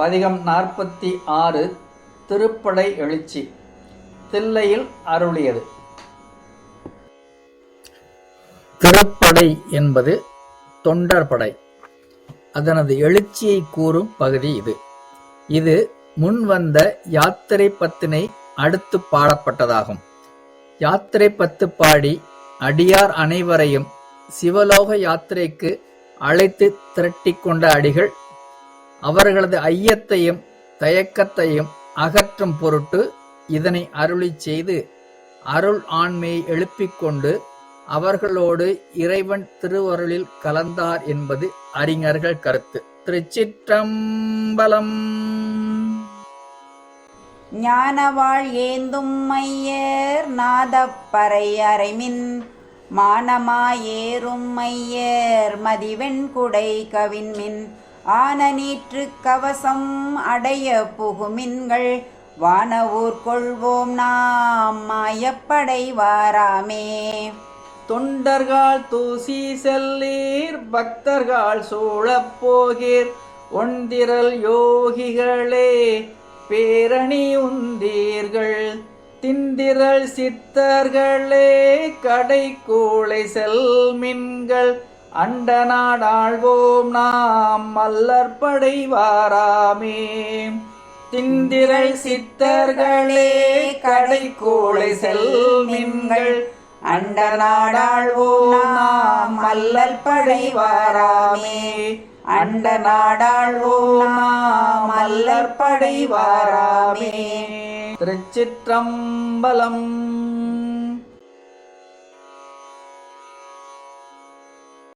பதிகம் நாற்பத்தி ஆறு திருப்படை எழுச்சி தில்லையில் அருளியது. திருப்படை என்பது தொண்டர்படை அதனது எழுச்சியை கூறும் பகுதி இது. இது முன்வந்த யாத்திரை பத்தினை அடுத்து பாடப்பட்டதாகும். யாத்திரை பத்து பாடி அடியார் அனைவரையும் சிவலோக யாத்திரைக்கு அழைத்து திரட்டி கொண்ட அடிகள் அவர்களது ஐயத்தையும் தயக்கத்தையும் அகற்றும் பொருட்டு இதனை அருளிச் செய்து அருள் ஆண்மையை எழுப்பிக் கொண்டு அவர்களோடு இறைவன் திருவருளில் கலந்தார் என்பது அறிஞர்கள் கருத்து. திருச்சிற்றம்பலம். ஞானவாள் ஏந்தும் மையர் நாதப்பறை அரைமின் மானமாயேறும் மையர் மதிவெண்குடை கவின்மின் ஆன நீற்று கவசம் அடைய புகுமின்கள் வானவூர் கொள்வோம் நாம் மாயப்படை வாராமே. தொண்டர்கள் தூசி செல்லீர் பக்தர்கள் சூழப் போகீர் ஒன்திரல் யோகிகளே பேரணி உந்தீர்கள். திந்திரள் சித்தர்களே கடை கூளை செல்மின்கள் அண்ட நாடாழ்வோம் நாம் மல்லற்படைவாராமே திந்திரை சித்தர்களே கடை கூளை செல்மின்கள். அண்ட நாடாழ்வோம் நாம் மல்லற்படைவாராமே அண்ட நாடாழ்வோம் நாம் மல்லற்படைவாராமே திருச்சிற்றம்பலம்